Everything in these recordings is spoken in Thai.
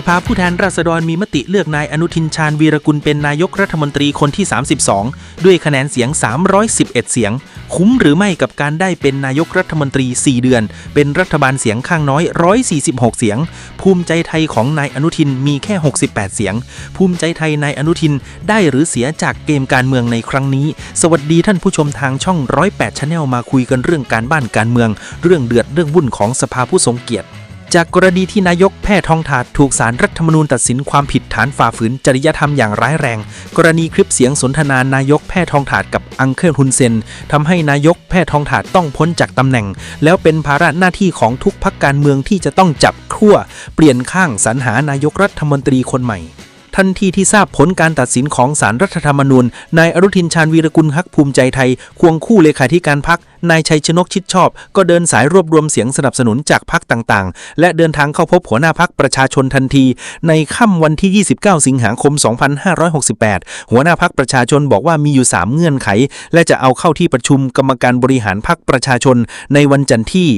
สภาผู้แทนราษฎรมีมติเลือกนายอนุทินชาญวีรกุลเป็นนายกรัฐมนตรีคนที่ 32 ด้วยคะแนนเสียง 311 เสียง คุ้มหรือไม่กับการได้เป็นนายกรัฐมนตรี 4 เดือน เป็นรัฐบาลเสียงข้างน้อย 146 เสียง ภูมิใจไทยของนายอนุทินมีแค่ 68 เสียง ภูมิใจไทยนายอนุทินได้หรือเสียจากเกมการเมืองในครั้งนี้ สวัสดีท่านผู้ชมทางช่อง 108ชาแนลมาคุยกันเรื่องการบ้านการเมือง เรื่องเดือดเรื่องวุ่นของสภาผู้ทรงเกียรติ จากกรณีที่นายกแพทย์ทองถาดถูกสารรัฐธรรมนูญตัดสินความผิดฐานฝ่าฝืนจริยธรรมอย่างร้ายแรง กรณีคลิปเสียงสนทนานายกแพทย์ทองถาดกับอังเคิลฮุนเซนทำให้นายกแพทย์ทองถาดต้องพ้นจากตำแหน่ง แล้วเป็นภาระหน้าที่ของทุกพักการเมืองที่จะต้องจับขั้วเปลี่ยนข้างสรรหานายกรัฐมนตรีคนใหม่ ทันทีที่ทราบผลการตัดสินของสารรัฐธรรมนูญ นายอนุทินชาญวีรกุลฮักภูมิใจไทย ควงคู่เลขาธิการพักนายชัยชนกชิดชอบ ก็เดินสายรวบรวมเสียงสนับสนุนจากพักต่างๆ และเดินทางเข้าพบหัวหน้าพักประชาชนทันที ในค่ำวันที่ 29 สิงหาคม 2568 หัวหน้าพักประชาชนบอกว่ามีอยู่ 3 เงื่อนไข และจะเอาเข้าที่ประชุมกรรมการบริหารพักประชาชน ในวันจันทร์ที่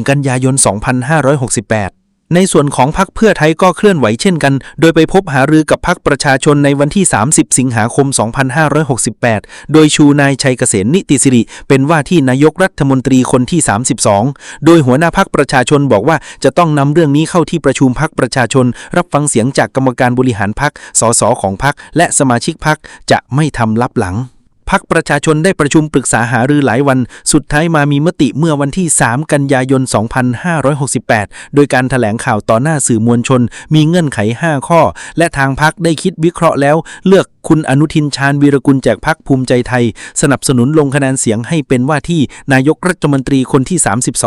1 กันยายน 2568 ในส่วนของพักเพื่อไทยก็เคลื่อนไหวเช่นกัน โดยไปพบหารือกับพักประชาชนในวันที่ 30 สิงหาคม 2568 โดยชูนายชัยเกษมนิติสิริ เป็นว่าที่นายกรัฐมนตรีคนที่ 32 โดยหัวหน้าพักประชาชนบอกว่าจะต้องนำเรื่องนี้เข้าที่ประชุมพักประชาชน รับฟังเสียงจากกรรมการบริหารพักสสของพักและสมาชิกพักจะไม่ทำลับหลัง พักประชาชนได้ประชุมปรึกษาหารือหลายวัน สุดท้ายมามีมติเมื่อวันที่ 3 กันยายน 2568 โดยการถแถลงข่าวต่อหน้าสื่อมวลชน มีเงื่อนไข 5 ข้อ และทางพักได้คิดวิเคราะห์แล้วเลือกคุณอนุทินชาญวีรกุลจากพักภูมิใจไทย สนับสนุนลงคะแนนเสียงให้เป็นว่าที่นายกรัฐมนตรีคนที่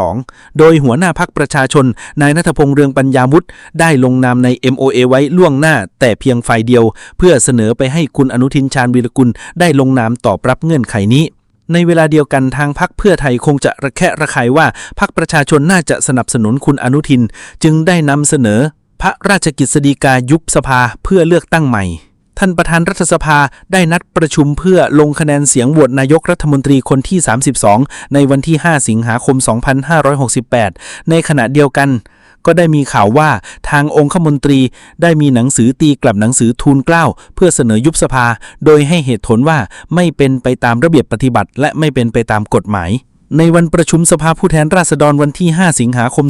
32 โดยหัวหน้าพักประชาชน นายนัทพงษ์เรืองปัญญาวุฒิได้ลงนามใน MOA ไว้ล่วงหน้า แต่เพียงฝ่ายเดียว เพื่อเสนอไปให้คุณอนุทินชาญวีรกุลได้ลงนามตอบรับเงื่อนไขนี้ในเวลาเดียวกันทางพักเพื่อไทยคงจะระแคะระคายว่าพักประชาชนน่าจะสนับสนุนคุณอนุทิน จึงได้นำเสนอ พระราชกิจสฎีกายุบสภาเพื่อเลือกตั้งใหม่ ท่านประธานรัฐสภาได้นัดประชุมเพื่อลงคะแนนเสียงโหวตนายกรัฐมนตรีคนที่ 32 ในวันที่ 5 สิงหาคม 2568 ในขณะเดียวกัน ก็ได้มีข่าวว่าทางองคมนตรีได้มีหนังสือตีกลับหนังสือทูลเกล้าเพื่อเสนอยุบสภา โดยให้เหตุผลว่าไม่เป็นไปตามระเบียบปฏิบัติ และไม่เป็นไปตามกฎหมาย ในวันประชุมสภาผู้แทนราษฎรวันที่ 5 สิงหาคม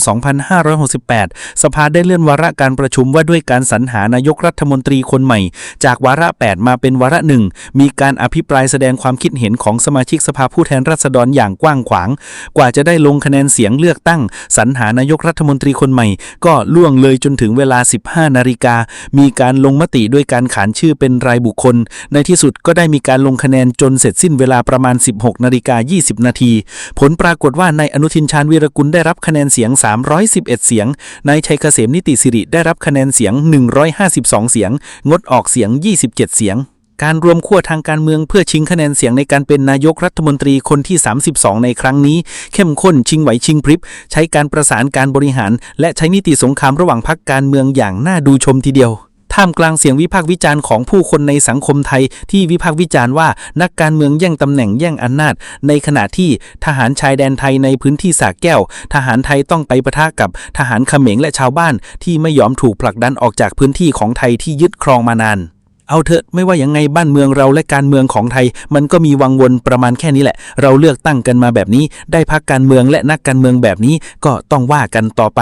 2568 สภาได้เลื่อนวาระการประชุมว่าด้วยการสรรหานายกรัฐมนตรีคนใหม่ จากวาระ 8 มาเป็นวาระหนึ่ง มีการอภิปรายแสดงความคิดเห็นของสมาชิกสภาผู้แทนราษฎรอย่างกว้างขวาง กว่าจะได้ลงคะแนนเสียงเลือกตั้ง สรรหานายกรัฐมนตรีคนใหม่ ก็ล่วงเลยจนถึงเวลา 15 นาฬิกา มีการลงมติด้วยการขานชื่อเป็นรายบุคคล ในที่สุดก็ได้มีการลงคะแนนจนเสร็จสิ้นเวลาประมาณ 16 นาฬิกา 20 นาทีผลปรากฏว่านายอนุทินชาญวีรกุลได้รับคะแนนเสียง 311 เสียง นายชัยเกษมนิติสิริได้รับคะแนนเสียง 152 เสียง งดออกเสียง 27 เสียงการรวมขั้วทางการเมืองเพื่อชิงคะแนนเสียงในการเป็นนายกรัฐมนตรีคนที่ 32 ในครั้งนี้ เข้มข้นชิงไหวชิงพริบ ใช้การประสานการบริหาร และใช้นิติสงครามระหว่างพรรคการเมืองอย่างน่าดูชมทีเดียว ท่ามกลางเสียงวิพากษ์วิจารณ์ของผู้คนในสังคมไทย ที่วิพากษ์วิจารณ์ว่านักการเมืองแย่งตำแหน่งแย่งอำนาจ ในขณะที่ทหารชายแดนไทยในพื้นที่สากแก้ว ทหารไทยต้องไปปะทะกับทหารเขมรและชาวบ้าน ที่ไม่ยอมถูกผลักดันออกจากพื้นที่ของไทยที่ยึดครองมานาน เอาเถอะไม่ว่ายังไงบ้านเมืองเราและการเมืองของไทย มันก็มีวังวนประมาณแค่นี้แหละ เราเลือกตั้งกันมาแบบนี้ ได้พักการเมืองและนักการเมืองแบบนี้ก็ต้องว่ากันต่อไป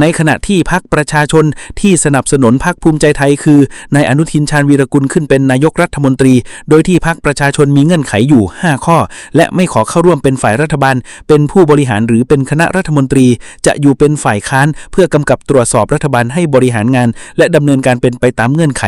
ในขณะที่พักประชาชนที่สนับสนุนพักภูมิใจไทยคือนายอนุทินชาญวีรกุลขึ้นเป็นนายกรัฐมนตรี โดยที่พักประชาชนมีเงื่อนไขอยู่ 5 ข้อ และไม่ขอเข้าร่วมเป็นฝ่ายรัฐบาล เป็นผู้บริหารหรือเป็นคณะรัฐมนตรี จะอยู่เป็นฝ่ายค้าน เพื่อกำกับตรวจสอบรัฐบาลให้บริหารงาน และดำเนินการเป็นไปตามเงื่อนไข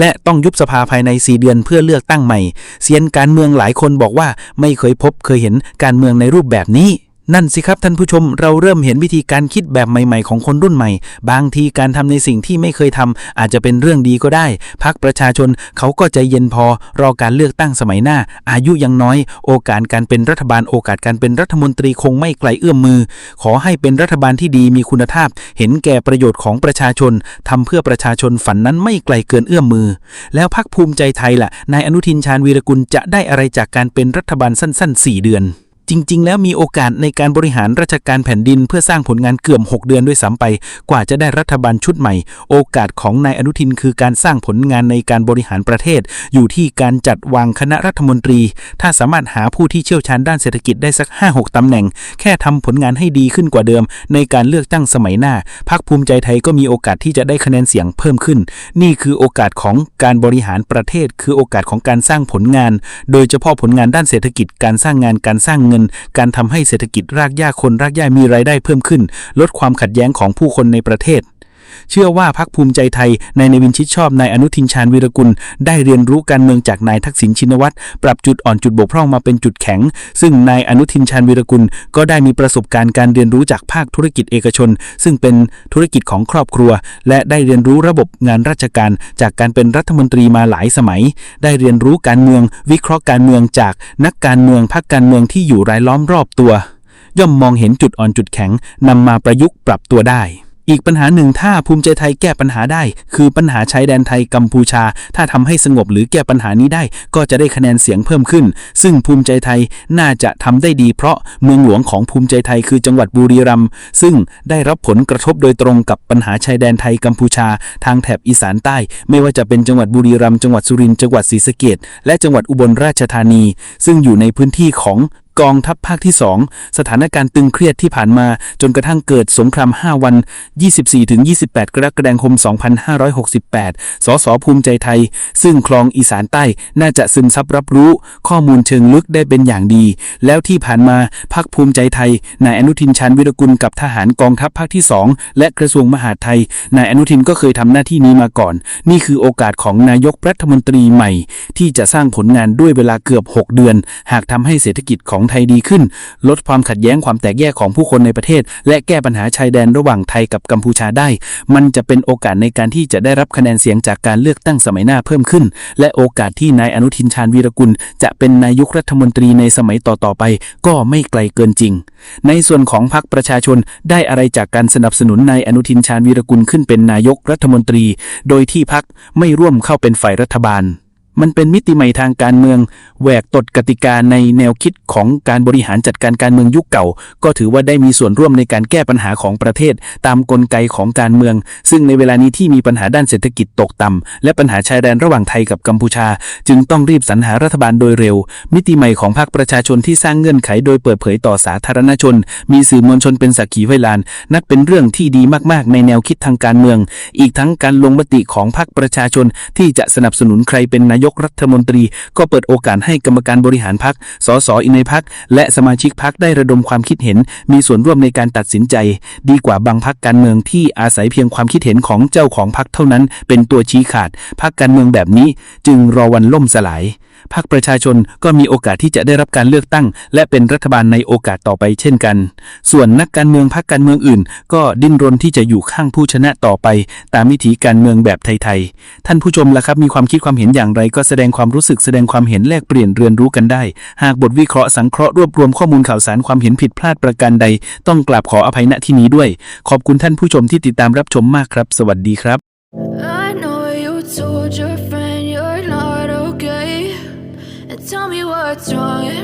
และต้องยุบสภาภายใน 4 เดือนเพื่อเลือกตั้งใหม่เซียนการเมืองหลายคนบอกว่าไม่เคยพบเคยเห็นการเมืองในรูปแบบนี้ นั่นสิครับท่านผู้ชมเราเริ่มเห็นวิธีการคิดแบบใหม่ๆ ของคนรุ่นใหม่ บางทีการทำในสิ่งที่ไม่เคยทำอาจจะเป็นเรื่องดีก็ได้พักประชาชนเขาก็ใจเย็นพอ รอการเลือกตั้งสมัยหน้า อายุยังน้อย โอกาสการเป็นรัฐบาลโอกาสการเป็นรัฐมนตรีคงไม่ไกลเอื้อมมือ ขอให้เป็นรัฐบาลที่ดีมีคุณภาพ เห็นแก่ประโยชน์ของประชาชนทำเพื่อประชาชนฝันนั้นไม่ไกลเกินเอื้อมมือ แล้วพักภูมิใจไทยล่ะนายอนุทินชาญวีรกุลจะได้อะไรจากการเป็นรัฐบาลสั้น ๆ 4 เดือน จริง ๆ แล้วมีโอกาสในการบริหารราชการแผ่นดิน เพื่อสร้างผลงานเกือบ6 เดือนด้วยซ้ำไป กว่าจะได้รัฐบาลชุดใหม่ โอกาสของนายอนุทินคือการสร้างผลงานในการบริหารประเทศ อยู่ที่การจัดวางคณะรัฐมนตรี ถ้าสามารถหาผู้ที่เชี่ยวชาญด้านเศรษฐกิจได้สัก 5-6ตำแหน่ง แค่ทำผลงานให้ดีขึ้นกว่าเดิม ในการเลือกตั้งสมัยหน้าพรรคภูมิใจไทยก็มีโอกาสที่จะได้คะแนนเสียงเพิ่มขึ้น นี่คือโอกาสของการบริหารประเทศ คือโอกาสของการสร้างผลงาน โดยเฉพาะผลงานด้านเศรษฐกิจการสร้างงานการสร้างเงินการทำให้เศรษฐกิจรากหญ้าคนรากหญ้ามีรายได้เพิ่มขึ้น ลดความขัดแย้งของผู้คนในประเทศ เชื่อว่าพักภูมิใจไทยนายนวินชิดชอบนายอนุทินชาญวีรกุล ได้เรียนรู้การเมืองจากนายทักษิณชินวัตรปรับจุดอ่อนจุดบกพร่องมาเป็นจุดแข็ง ซึ่งนายอนุทินชาญวีรกุล ก็ได้มีประสบการณ์การเรียนรู้จากภาคธุรกิจเอกชน ซึ่งเป็นธุรกิจของครอบครัว และได้เรียนรู้ระบบงานราชการจากการเป็นรัฐมนตรีมาหลายสมัย ได้เรียนรู้การเมือง วิเคราะห์การเมืองจากนักการเมืองพรรคการเมืองที่อยู่รายล้อมรอบตัว ย่อมมองเห็นจุดอ่อนจุดแข็งนำมาประยุกต์ปรับตัวได้ อีกปัญหาหนึ่งถ้าภูมิใจไทยแก้ปัญหาได้ คือปัญหาชายแดนไทยกัมพูชา ถ้าทำให้สงบหรือแก้ปัญหานี้ได้ ก็จะได้คะแนนเสียงเพิ่มขึ้น ซึ่งภูมิใจไทยน่าจะทำได้ดีเพราะเมืองหลวงของภูมิใจไทยคือจังหวัดบุรีรัมย์ซึ่งได้รับผลกระทบโดยตรงกับปัญหาชายแดนไทยกัมพูชา ทางแถบอีสานใต้ ไม่ว่าจะเป็นจังหวัดบุรีรัมย์จังหวัดสุรินทร์จังหวัดศรีสะเกษและจังหวัดอุบลราชธานี ซึ่งอยู่ในพื้นที่ของ กองทัพภาคที่ 2 สถานการณ์ตึงเครียดที่ผ่านมาจนกระทั่งเกิดสงคราม 5 วัน 24-28 กรกฎาคม 2568 สสภูมิใจไทย ซึ่งคลองอีสานใต้น่าจะซึมซับรับรู้ข้อมูลเชิงลึกได้เป็นอย่างดี แล้วที่ผ่านมาพักภูมิใจไทย นายอนุทินชาญวิรกุลกับทหารกองทัพภาคที่ 2 และกระทรวงมหาดไทย นายอนุทินก็เคยทำหน้าที่นี้มาก่อน นี่คือโอกาสของนายกรัฐมนตรีใหม่ ที่จะสร้างผลงานด้วยเวลาเกือบ 6 เดือน หากทำให้เศรษฐกิจของไทยดีขึ้น ลดความขัดแย้งความแตกแยกของผู้คนในประเทศ และแก้ปัญหาชายแดนระหว่างไทยกับกัมพูชาได้ มันจะเป็นโอกาสในการที่จะได้รับคะแนนเสียงจากการเลือกตั้งสมัยหน้าเพิ่มขึ้น และโอกาสที่นายอนุทินชาญวีรกุล จะเป็นนายกรัฐมนตรีในสมัยต่อๆไป ก็ไม่ไกลเกินจริง ในส่วนของพรรคประชาชนได้อะไรจากการสนับสนุนนายอนุทินชาญวีรกุลขึ้นเป็นนายกรัฐมนตรี โดยที่พรรคไม่ร่วมเข้าเป็นฝ่ายรัฐบาล มันเป็นมิติใหม่ทางการเมืองแหวกกฎกติกาในแนวคิดของการบริหารจัดการการเมืองยุคเก่า ก็ถือว่าได้มีส่วนร่วมในการแก้ปัญหาของประเทศ ตามกลไกของการเมือง ซึ่งในเวลานี้ที่มีปัญหาด้านเศรษฐกิจตกต่ำและปัญหาชายแดนระหว่างไทยกับกัมพูชา จึงต้องรีบสรรหารัฐบาลโดยเร็ว มิติใหม่ของพรรคประชาชนที่สร้างเงื่อนไขโดยเปิดเผยต่อสาธารณชน มีสื่อมวลชนเป็นสักขีไวลานนับเป็นเรื่องที่ดีมากๆ ในแนวคิดทางการเมือง อีกทั้งการลงมติของพรรคประชาชนที่จะสนับสนุนใครเป็นนายกรัฐมนตรี ก็เปิดโอกาสให้กรรมการบริหารพรรคสสอินในพรรคและสมาชิกพรรคได้ระดมความคิดเห็น มีส่วนร่วมในการตัดสินใจ ดีกว่าบางพรรคการเมืองที่อาศัยเพียงความคิดเห็นของเจ้าของพรรคเท่านั้น เป็นตัวชี้ขาดพรรคการเมืองแบบนี้ จึงรอวันล่มสลาย พรรคประชาชนก็มีโอกาสที่จะได้รับการเลือกตั้ง และเป็นรัฐบาลในโอกาสต่อไปเช่นกัน ส่วนนักการเมืองพรรคการเมืองอื่น ก็ดิ้นรนที่จะอยู่ข้างผู้ชนะต่อไป ตามวิถีการเมืองแบบไทยๆ ท่านผู้ชมล่ะครับมีความคิดความเห็นอย่างไร ก็แสดงความรู้สึกแสดงความเห็นแลกเปลี่ยนเรียนรู้กันได้ หากบทวิเคราะห์สังเคราะห์รวบรวมข้อมูลข่าวสารความเห็นผิดพลาดประการใด ต้องกราบขออภัยณที่นี้ด้วย ขอบคุณท่านผู้ชมที่ติดตามรับชมมากครับ สวัสดีครับ what's wrong